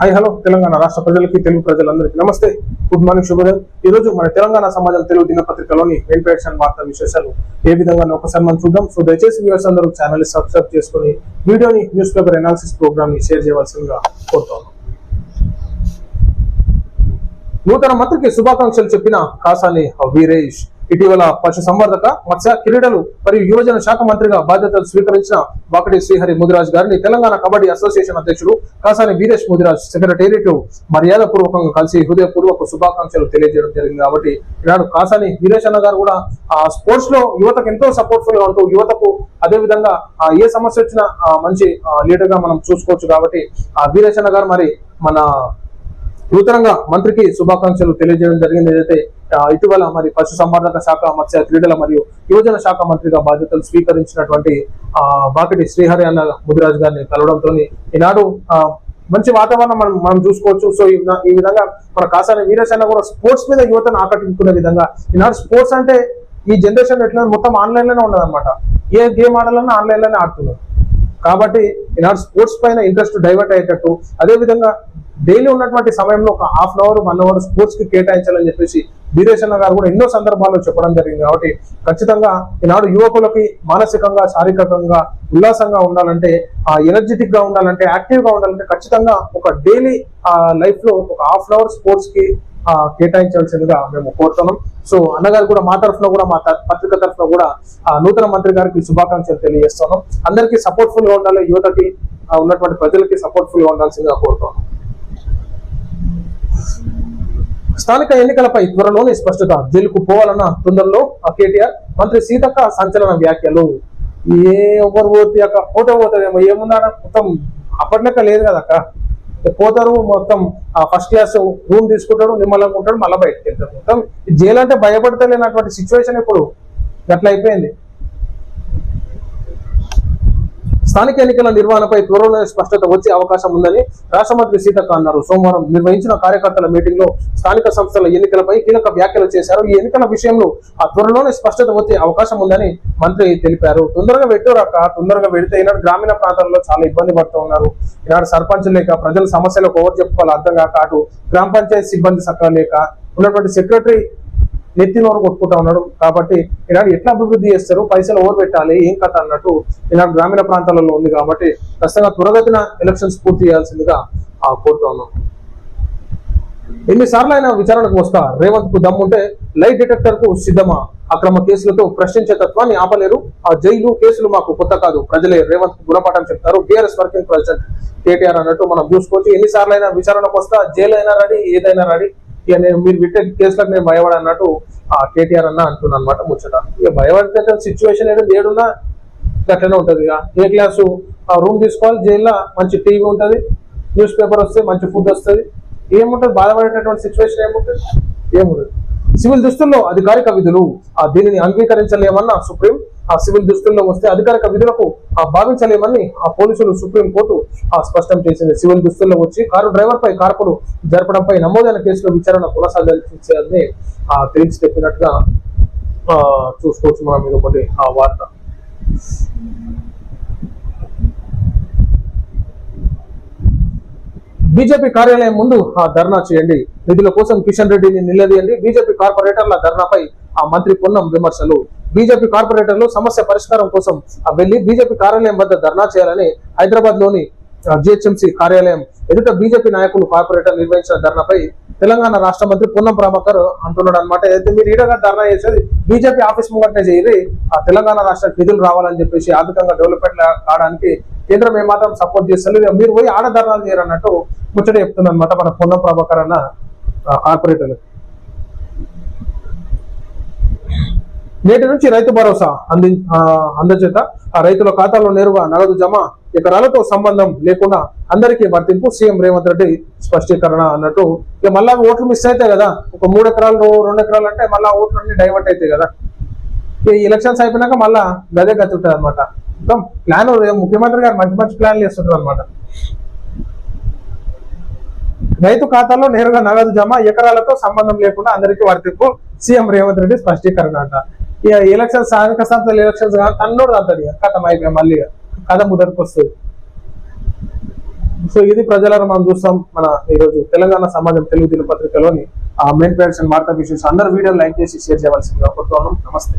Hi hello Telangana రాష్ట్ర ప్రజలకి తెలుగు ప్రజలందరికీ నమస్తే. గుడ్ మార్నింగ్ శుభోదయం. ఈ రోజు మన తెలంగాణ సమాజం తెలుగు దినపత్రికలోని వెంకటేషన్ వార్త విశేషాలు ఏ విధంగా ఒకసారి మనం చూద్దాం. సో దయచేసి వ్యూవర్స్ అందరూ ఛానల్ని సబ్స్క్రైబ్ చేసుకుని వీడియోని న్యూస్ పేపర్ ఎనాలిసిస్ ప్రోగ్రామ్ని షేర్ చేయవలసిందిగా కోరుతాను నూతన మంత్రికి శుభాకాంక్షలు చెప్పిన కాసాని వీరేష్. ఇటీవల పశు సంవర్ధక మత్స్య క్రీడలు మరియు యువజన శాఖ మంత్రిగా బాధ్యతలు స్వీకరించిన వాకటి శ్రీహరి ముదిరాజ్ గారిని తెలంగాణ కబడ్డీ అసోసియేషన్ అధ్యక్షుడు కాసాని వీరేష్ ముదిరాజ్ సెక్రటేరియట్ మర్యాద పూర్వకంగా కలిసి హృదయపూర్వక శుభాకాంక్షలు తెలియజేయడం జరిగింది కాబట్టి ఈనాడు కాసాని వీరేష్ అన్న గారు కూడా ఆ స్పోర్ట్స్లో యువతకు ఎంతో సపోర్ట్ఫుల్గా ఉంటూ యువతకు అదే విధంగా ఆ, ఏ సమస్య వచ్చినా మంచి లీడర్గా మనం చూసుకోవచ్చు కాబట్టి ఆ వీరేష్ అన్న గారు మరి మన నూతనంగా మంత్రికి శుభాకాంక్షలు తెలియజేయడం జరిగింది. ఏదైతే ఇటీవల మరి పశు సంవర్ధక శాఖ మత్స్య క్రీడల మరియు యువజన శాఖ మంత్రిగా బాధ్యతలు స్వీకరించినటువంటి ఆ బాకటి శ్రీహరి అన్న ముదిరాజు గారిని కలవడంతో ఈనాడు ఆ, మంచి వాతావరణం మనం మనం చూసుకోవచ్చు. సో ఈ విధంగా- ఈ విధంగా మన కాసాని వీరేశన్న కూడా స్పోర్ట్స్ మీద యువతను ఆకట్టుకునే విధంగా ఈనాడు స్పోర్ట్స్ అంటే ఈ జనరేషన్ ఎట్లా మొత్తం ఆన్లైన్లోనే ఉన్నదన్నమాట. ఏ గేమ్ ఆడాలన్నా ఆన్లైన్లోనే ఆడుతున్నారు. కాబట్టి ఈనాడు స్పోర్ట్స్ పైన ఇంట్రెస్ట్ డైవర్ట్ అయ్యేటట్టు అదే విధంగా డైలీ ఉన్నటువంటి సమయంలో ఒక half an hour one hour స్పోర్ట్స్కి కేటాయించాలని చెప్పేసి వీరేశన్న అన్న గారు కూడా ఎన్నో సందర్భాల్లో చెప్పడం జరిగింది కాబట్టి ఖచ్చితంగా ఈనాడు యువకులకి మానసికంగా శారీరకంగా ఉల్లాసంగా ఉండాలంటే ఆ ఎనర్జెటిక్గా ఉండాలంటే యాక్టివ్గా ఉండాలంటే ఖచ్చితంగా ఒక డైలీ లైఫ్లో ఒక హాఫ్ అన్ అవర్ స్పోర్ట్స్కి ఆ, కేటాయించాల్సిందిగా మేము కోరుతున్నాం. సో అన్నగారు కూడా మా తరఫున కూడా మా పత్రిక తరఫున కూడా ఆ, నూతన మంత్రి గారికి శుభాకాంక్షలు తెలియజేస్తున్నాం. అందరికీ సపోర్ట్ఫుల్గా ఉండాలి యువతకి ఉన్నటువంటి ప్రజలకి సపోర్ట్ఫుల్గా ఉండాల్సిందిగా కోరుతున్నాం. స్థానిక ఎన్నికలపై త్వరలోనే స్పష్టత జైలుకు పోవాలన్న తొందరలో ఆ కేటీఆర్ మంత్రి సీతక్క సంచలన వ్యాఖ్యలు. ఏ ఒకరు పోతే అక్క? పోతే పోతుందేమో ఏముందా మొత్తం అప్పట్లెక్క లేదు కదక్క పోతారు మొత్తం ఫస్ట్ క్లాస్ రూమ్ తీసుకుంటాడు నిమ్మలం ఉంటాడు మళ్ళీ బయటకు వెళ్తాడు. మొత్తం జైలు అంటే భయపడతలేనటువంటి సిచ్యువేషన్ ఇప్పుడు. గట్ల అయిపోయింది. స్థానిక ఎన్నికల నిర్వహణపై త్వరలో స్పష్టత వచ్చే అవకాశం ఉందని రాష్ట్ర మంత్రి సీతక్క అన్నారు. సోమవారం నిర్వహించిన కార్యకర్తల మీటింగ్లో స్థానిక సంస్థల ఎన్నికలపై కీలక వ్యాఖ్యలు చేశారు. ఈ ఎన్నికల విషయంలో ఆ త్వరలోనే స్పష్టత వచ్చే అవకాశం ఉందని మంత్రి తెలిపారు. తొందరగా పెట్టారక్క తొందరగా పెడితే ఈనాడు గ్రామీణ ప్రాంతాల్లో చాలా ఇబ్బంది పడుతూ ఉన్నారు. ఈనాడు సర్పంచ్ లేక ప్రజల సమస్యలకు ఓవర్ చెప్పుకోవాలి అర్థం కాక అటు గ్రామ పంచాయతీ సిబ్బంది సక్క లేక ఉన్నటువంటి సెక్రటరీ నెత్తినోరు కొట్టుకుంటా ఉన్నాడు. కాబట్టి ఈనాడు ఎట్లా అభివృద్ధి చేస్తారు? పైసలు ఓవర్ పెట్టాలి? ఏం కథ అన్నట్టు ఈనాడు గ్రామీణ ప్రాంతాలలో ఉంది కాబట్టి ఖచ్చితంగా త్వరగతిన ఎలక్షన్స్ పూర్తి చేయాల్సిందిగా ఆ కోరుతా ఉన్నాం. ఎన్నిసార్లు అయినా విచారణకు వస్తా రేవంత్కు దమ్ముంటే లైట్ డిటెక్టర్కు సిద్ధమా? అక్రమ కేసులతో ప్రశ్నించే తత్వాన్ని ఆపలేరు. ఆ జైలు కేసులు మాకు కొత్త కాదు. ప్రజలే రేవంత్కు గుణపాఠం చెప్తారు. బీఆర్ఎస్ వర్కింగ్ ప్రెసిడెంట్ కేటీఆర్ అన్నట్టు మనం చూసుకోవచ్చు. ఎన్నిసార్లు అయినా విచారణకు వస్తా జైలు అయినా రెడీ ఏదైనా రెడీ. ఇక నేను మీరు పెట్టే కేసులకు నేను భయపడ అన్నట్టు ఆ కేటీఆర్ అన్న అంటున్నా అనమాట ముచ్చట. ఇక భయపడితే సిచ్యువేషన్ ఏదో ఏడున్నా గట్లనే ఉంటుంది ఇక. ఏ క్లాసు ఆ రూమ్ తీసుకోవాలి జైల్లో మంచి టీవీ ఉంటుంది న్యూస్ పేపర్ వస్తే మంచి ఫుడ్ వస్తుంది. ఏముంటుంది? బాధపడేటటువంటి సిచ్యువేషన్ ఏముంటుంది? ఏముండదు. సివిల్ దుస్తుల్లో అధికారిక విధులు ఆ దీనిని అంగీకరించలేమన్న సుప్రీం ఆ సివిల్ దుస్తుల్లో వస్తే అధికారిక విధులకు భావించలేమని ఆ పోలీసులు సుప్రీం కోర్టు ఆ స్పష్టం చేసింది. సివిల్ దుస్తుల్లో వచ్చి కారు డ్రైవర్ పై కార్పులు జరపడంపై నమోదైన కేసులో విచారణ కొనసాగించాలని ఆ తెలిసి చెప్పినట్టుగా ఆ చూసుకోవచ్చు మనం ఇది ఒకటి ఆ వార్త. బీజేపీ కార్యాలయం ముందు ఆ ధర్నా చేయండి. నిధుల కోసం కిషన్ రెడ్డిని నిలదీయండి. బీజేపీ కార్పొరేటర్ల ధర్నాపై ఆ మంత్రి పొన్నం విమర్శలు. బీజేపీ కార్పొరేటర్లు సమస్య పరిష్కారం కోసం వెళ్ళి బీజేపీ కార్యాలయం వద్ద ధర్నా చేయాలని హైదరాబాద్లోని జిహెచ్ఎంసీ కార్యాలయం ఎదుట బీజేపీ నాయకులు కార్పొరేటర్ నిర్వహించిన ధర్నాపై తెలంగాణ రాష్ట్ర మంత్రి పొన్నం ప్రభాకర్ అంటున్నాడు అనమాట అయితే మీరు ఈడగా ధర్నా చేసేది బీజేపీ ఆఫీస్ ముంగట్నే చేయాలి ఆ తెలంగాణ రాష్ట్ర నిధులు రావాలని చెప్పేసి ఆర్థికంగా డెవలప్మెంట్ కావడానికి కేంద్రం ఏమాత్రం సపోర్ట్ చేస్తలేదు. మీరు పోయి ఆడ ధర్నాలు చేయరన్నట్టు ముచ్చట చెప్తుంది అనమాట మన పొన్నం ప్రభాకర్ అన్న కార్పొరేటర్ నేటి నుంచి రైతు భరోసా అంది ఆ, అందచేత ఆ రైతుల ఖాతాలో నేరుగా నగదు జమ ఎకరాలతో సంబంధం లేకుండా అందరికీ వర్తింపు సీఎం రేవంత్ రెడ్డి స్పష్టీకరణ అన్నట్టు. ఇక మళ్ళా ఓట్లు మిస్ అవుతాయి కదా ఒక మూడు ఎకరాలు రెండు ఎకరాలు అంటే మళ్ళా ఓట్లు అన్ని డైవర్ట్ అవుతాయి కదా. ఈ ఎలక్షన్స్ అయిపోయినాక మళ్ళా గదే గతి అనమాట మొత్తం ప్లాన్ ముఖ్యమంత్రి గారు మంచి మంచి ప్లాన్లు చేస్తుంటారు అనమాట రైతు ఖాతాలో నేరుగా నగదు జమ ఎకరాలతో సంబంధం లేకుండా అందరికీ వర్తింపు సీఎం రేవంత్ రెడ్డి స్పష్టీకరణ అంట. ఇక ఎలక్షన్స్ స్థానిక సంస్థల ఎలక్షన్స్ తన్నోడు అంతది కథం అయిపోయి మళ్ళీ ఇక. కథ ముదరికి వస్తుంది. సో ఇది ప్రజలను మనం చూస్తాం మన ఈ రోజు తెలంగాణ సమాజం తెలుగు దినపత్రికలోని ఆ మెయిన్ పేరెంట్స్ అండ్ వార్తా విషయస్ అందరు వీడియో లైక్ చేసి షేర్ చేయవలసిందిగా కోరుతున్నాం నమస్తే.